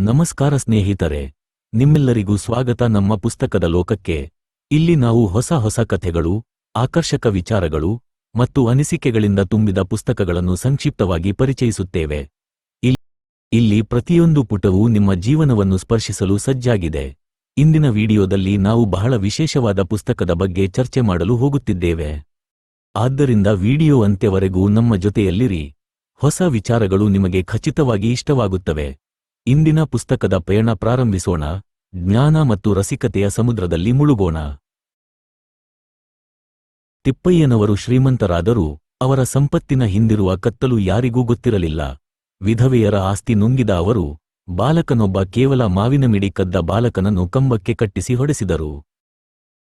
ನಮಸ್ಕಾರ ಸ್ನೇಹಿತರೆ, ನಿಮ್ಮೆಲ್ಲರಿಗೂ ಸ್ವಾಗತ ನಮ್ಮ ಪುಸ್ತಕದ ಲೋಕಕ್ಕೆ. ಇಲ್ಲಿ ನಾವು ಹೊಸ ಹೊಸ ಕಥೆಗಳು, ಆಕರ್ಷಕ ವಿಚಾರಗಳು ಮತ್ತು ಅನಿಸಿಕೆಗಳಿಂದ ತುಂಬಿದ ಪುಸ್ತಕಗಳನ್ನು ಸಂಕ್ಷಿಪ್ತವಾಗಿ ಪರಿಚಯಿಸುತ್ತೇವೆ. ಇಲ್- ಇಲ್ಲಿ ಪ್ರತಿಯೊಂದು ಪುಟವೂ ನಿಮ್ಮ ಜೀವನವನ್ನು ಸ್ಪರ್ಶಿಸಲು ಸಜ್ಜಾಗಿದೆ. ಇಂದಿನ ವಿಡಿಯೋದಲ್ಲಿ ನಾವು ಬಹಳ ವಿಶೇಷವಾದ ಪುಸ್ತಕದ ಬಗ್ಗೆ ಚರ್ಚೆ ಮಾಡಲು ಹೋಗುತ್ತಿದ್ದೇವೆ. ಆದ್ದರಿಂದ ವಿಡಿಯೋ ಅಂತ್ಯವರೆಗೂ ನಮ್ಮ ಜೊತೆಯಲ್ಲಿರಿ. ಹೊಸ ವಿಚಾರಗಳು ನಿಮಗೆ ಖಚಿತವಾಗಿ ಇಷ್ಟವಾಗುತ್ತವೆ. ಇಂದಿನ ಪುಸ್ತಕದ ಪಯಣ ಪ್ರಾರಂಭಿಸೋಣ, ಜ್ಞಾನ ಮತ್ತು ರಸಿಕತೆಯ ಸಮುದ್ರದಲ್ಲಿ ಮುಳುಗೋಣ. ತಿಪ್ಪಯ್ಯನವರು ಶ್ರೀಮಂತರಾದರೂ, ಅವರ ಸಂಪತ್ತಿನ ಹಿಂದಿರುವ ಕತ್ತಲು ಯಾರಿಗೂ ಗೊತ್ತಿರಲಿಲ್ಲ. ವಿಧವೆಯರ ಆಸ್ತಿ ನುಂಗಿದ ಅವರು, ಬಾಲಕನೊಬ್ಬ ಕೇವಲ ಮಾವಿನ ಮಿಡಿ ಕದ್ದ ಬಾಲಕನನ್ನು ಕಂಬಕ್ಕೆ ಕಟ್ಟಿಸಿ ಹೊಡೆಸಿದರು.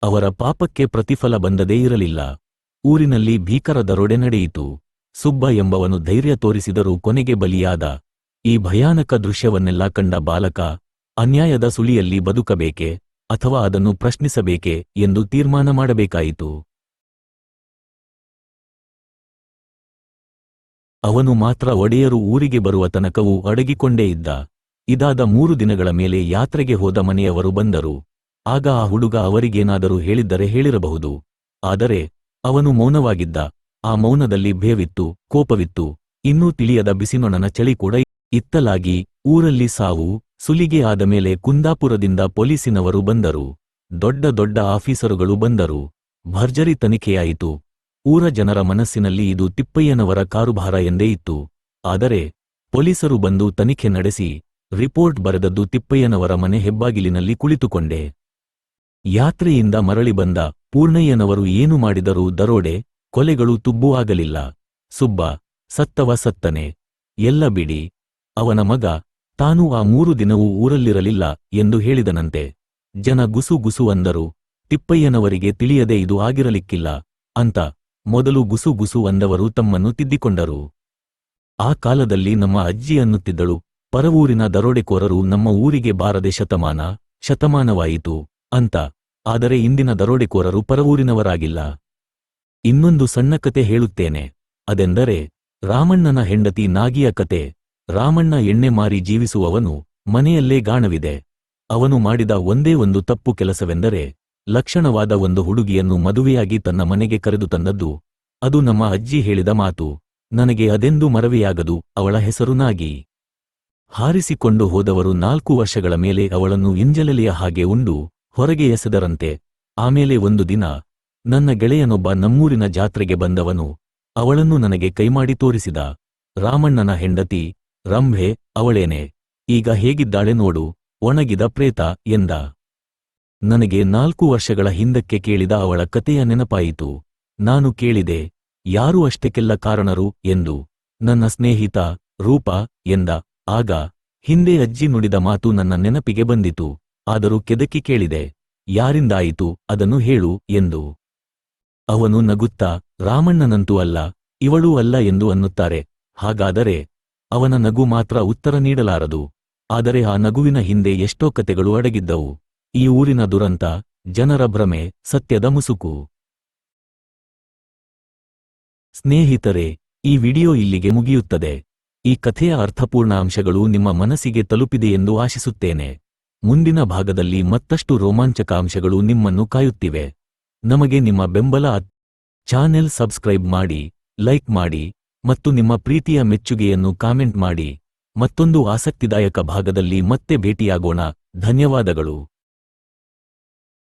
ಅವರ ಪಾಪಕ್ಕೆ ಪ್ರತಿಫಲ ಬಂದದೇ ಇರಲಿಲ್ಲ. ಊರಿನಲ್ಲಿ ಭೀಕರ ದರೋಡೆ ನಡೆಯಿತು. ಸುಬ್ಬ ಎಂಬವನು ಧೈರ್ಯ ತೋರಿಸಿದರೂ ಕೊನೆಗೆ ಬಲಿಯಾದ ಈ ಭಯಾನಕ ದೃಶ್ಯವನ್ನೆಲ್ಲ ಕಂಡ ಬಾಲಕ, ಅನ್ಯಾಯದ ಸುಳಿಯಲ್ಲಿ ಬದುಕಬೇಕೆ ಅಥವಾ ಅದನ್ನು ಪ್ರಶ್ನಿಸಬೇಕೆ ಎಂದು ತೀರ್ಮಾನ ಮಾಡಬೇಕಾಯಿತು. ಅವನು ಮಾತ್ರ ಒಡೆಯರು ಊರಿಗೆ ಬರುವ ತನಕವೂ ಅಡಗಿಕೊಂಡೇ ಇದ್ದ. ಇದಾದ ಮೂರು ದಿನಗಳ ಮೇಲೆ ಯಾತ್ರೆಗೆ ಹೋದ ಮನೆಯವರು ಬಂದರು. ಆಗ ಆ ಹುಡುಗ ಅವರಿಗೇನಾದರೂ ಹೇಳಿದ್ದರೆ ಹೇಳಿರಬಹುದು. ಆದರೆ ಅವನು ಮೌನವಾಗಿದ್ದ. ಆ ಮೌನದಲ್ಲಿ ಭಯವಿತ್ತು, ಕೋಪವಿತ್ತು. ಇನ್ನೂ ತಿಳಿಯದ ಬಿಸಿನೊಣನ ಚಳಿ ಕೂಡ ಇತ್ತಲಾಗಿ ಊರಲ್ಲಿ ಸಾವು ಸುಲಿಗೆ ಆದ ಮೇಲೆ ಕುಂದಾಪುರದಿಂದ ಪೊಲೀಸಿನವರು ಬಂದರು. ದೊಡ್ಡ ದೊಡ್ಡ ಆಫೀಸರುಗಳು ಬಂದರು. ಭರ್ಜರಿ ತನಿಖೆಯಾಯಿತು. ಊರ ಜನರ ಮನಸ್ಸಿನಲ್ಲಿ ಇದು ತಿಪ್ಪಯ್ಯನವರ ಕಾರುಭಾರ ಎಂದೇ ಇತ್ತು. ಆದರೆ ಪೊಲೀಸರು ಬಂದು ತನಿಖೆ ನಡೆಸಿ ರಿಪೋರ್ಟ್ ಬರೆದದ್ದು ತಿಪ್ಪಯ್ಯನವರ ಮನೆ ಹೆಬ್ಬಾಗಿಲಿನಲ್ಲಿ ಕುಳಿತುಕೊಂಡೆ. ಯಾತ್ರೆಯಿಂದ ಮರಳಿ ಬಂದ ಪೂರ್ಣಯ್ಯನವರು ಏನು ಮಾಡಿದರೂ ದರೋಡೆ, ಕೊಲೆಗಳು ತುಬ್ಬು ಆಗಲಿಲ್ಲ ಸುಬ್ಬ, ಸತ್ತವ ಸತ್ತನೆ. ಎಲ್ಲ ಬಿಡಿ. ಅವನ ಮಗ, ತಾನು ಆ ಮೂರು ದಿನವೂ ಊರಲ್ಲಿರಲಿಲ್ಲ ಎಂದು ಹೇಳಿದನಂತೆ. ಜನ ಗುಸು ಗುಸು ಅಂದರು, ತಿಪ್ಪಯ್ಯನವರಿಗೆ ತಿಳಿಯದೆ ಇದು ಆಗಿರಲಿಕ್ಕಿಲ್ಲ ಅಂತ ಮೊದಲು ಗುಸು ಗುಸು ಅಂದವರು ತಮ್ಮನ್ನು ತಿದ್ದಿಕೊಂಡರು. ಆ ಕಾಲದಲ್ಲಿ ನಮ್ಮ ಅಜ್ಜಿ ಅನ್ನುತ್ತಿದ್ದಳು, ಪರವೂರಿನ ದರೋಡೆಕೋರರು ನಮ್ಮ ಊರಿಗೆ ಬಾರದೆ ಶತಮಾನ, ಶತಮಾನವಾಯಿತು ಅಂತ, ಆದರೆ ಇಂದಿನ ದರೋಡೆಕೋರರು ಪರವೂರಿನವರಾಗಿಲ್ಲ. ಇನ್ನೊಂದು ಸಣ್ಣ ಕತೆ ಹೇಳುತ್ತೇನೆ, ಅದೆಂದರೆ ರಾಮಣ್ಣನ ಹೆಂಡತಿ ನಾಗಿಯ ಕತೆ. ರಾಮಣ್ಣ ಎಣ್ಣೆ ಮಾರಿ ಜೀವಿಸುವವನು ಮನೆಯಲ್ಲೇ ಗಾಣವಿದೆ. ಅವನು ಮಾಡಿದ ಒಂದೇ ಒಂದು ತಪ್ಪು ಕೆಲಸವೆಂದರೆ ಲಕ್ಷಣವಾದ ಒಂದು ಹುಡುಗಿಯನ್ನು ಮದುವೆಯಾಗಿ ತನ್ನ ಮನೆಗೆ ಕರೆದು ತಂದದ್ದು. ಅದು ನಮ್ಮ ಅಜ್ಜಿ ಹೇಳಿದ ಮಾತು, ನನಗೆ ಅದೆಂದೂ ಮರವೆಯಾಗದು, ಅವಳ ಹೆಸರು ನಾಗಿ. ಹಾರಿಸಿಕೊಂಡು ಹೋದವರು ನಾಲ್ಕು ವರ್ಷಗಳ ಮೇಲೆ ಅವಳನ್ನು ಇಂಜಲಲಿಯ ಹಾಗೆ ಉಂಡು ಹೊರಗೆ ಎಸೆದರಂತೆ. ಆಮೇಲೆ ಒಂದು ದಿನ, ನನ್ನ ಗೆಳೆಯನೊಬ್ಬ ನಮ್ಮೂರಿನ ಜಾತ್ರೆಗೆ ಬಂದವನು, ಅವಳನ್ನು ನನಗೆ ಕೈಮಾಡಿ ತೋರಿಸಿದ. ರಾಮಣ್ಣನ ಹೆಂಡತಿ ರಂಭೆ, ಅವಳೇನೆ? ಈಗ ಹೇಗಿದ್ದಾಳೆ ನೋಡು, ಒಣಗಿದ ಪ್ರೇತ ಎಂದ. ನನಗೆ ನಾಲ್ಕು ವರ್ಷಗಳ ಹಿಂದಕ್ಕೆ ಕೇಳಿದ ಅವಳ ಕತೆಯ ನೆನಪಾಯಿತು. ನಾನು ಕೇಳಿದೆ, ಯಾರು ಅಷ್ಟಕ್ಕೆಲ್ಲ ಕಾರಣರು ಎಂದು? ನನ್ನ ಸ್ನೇಹಿತ, ರೂಪ ಎಂದ. ಆಗ, ಹಿಂದೆ ಅಜ್ಜಿ ನುಡಿದ ಮಾತು ನನ್ನ ನೆನಪಿಗೆ ಬಂದಿತು. ಆದರೂ ಕೆದಕಿ ಕೇಳಿದೆ, ಯಾರಿಂದಾಯಿತು ಅದನ್ನು ಹೇಳು ಎಂದು. ಅವನು ನಗುತ್ತಾ, ರಾಮಣ್ಣನಂತೂ ಅಲ್ಲ, ಇವಳೂ ಅಲ್ಲ ಎಂದು ಅನ್ನುತ್ತಾರೆ. ಹಾಗಾದರೆ ಅವನ ನಗು ಮಾತ್ರ ಉತ್ತರ ನೀಡಲಾರದು. ಆದರೆ ಆ ನಗುವಿನ ಹಿಂದೆ ಎಷ್ಟೋ ಕತೆಗಳು ಅಡಗಿದ್ದವು. ಈ ಊರಿನ ದುರಂತ, ಜನರ ಭ್ರಮೆ, ಸತ್ಯದ ಮುಸುಕು. ಸ್ನೇಹಿತರೆ, ಈ ವಿಡಿಯೋ ಇಲ್ಲಿಗೆ ಮುಗಿಯುತ್ತದೆ. ಈ ಕಥೆಯ ಅರ್ಥಪೂರ್ಣ ಅಂಶಗಳು ನಿಮ್ಮ ಮನಸ್ಸಿಗೆ ತಲುಪಿದೆಯೆಂದು ಆಶಿಸುತ್ತೇನೆ. ಮುಂದಿನ ಭಾಗದಲ್ಲಿ ಮತ್ತಷ್ಟು ರೋಮಾಂಚಕ ಅಂಶಗಳು ನಿಮ್ಮನ್ನು ಕಾಯುತ್ತಿವೆ. ನಮಗೆ ನಿಮ್ಮ ಬೆಂಬಲ ಚಾನೆಲ್ ಸಬ್ಸ್ಕ್ರೈಬ್ ಮಾಡಿ, ಲೈಕ್ ಮಾಡಿ ಮತ್ತು ನಿಮ್ಮ ಪ್ರೀತಿಯ ಮೆಚ್ಚುಗೆಯನ್ನು ಕಾಮೆಂಟ್ ಮಾಡಿ ಮತ್ತೊಂದು ಆಸಕ್ತಿದಾಯಕ ಭಾಗದಲ್ಲಿ ಮತ್ತೆ ಭೇಟಿಯಾಗೋಣ. ಧನ್ಯವಾದಗಳು.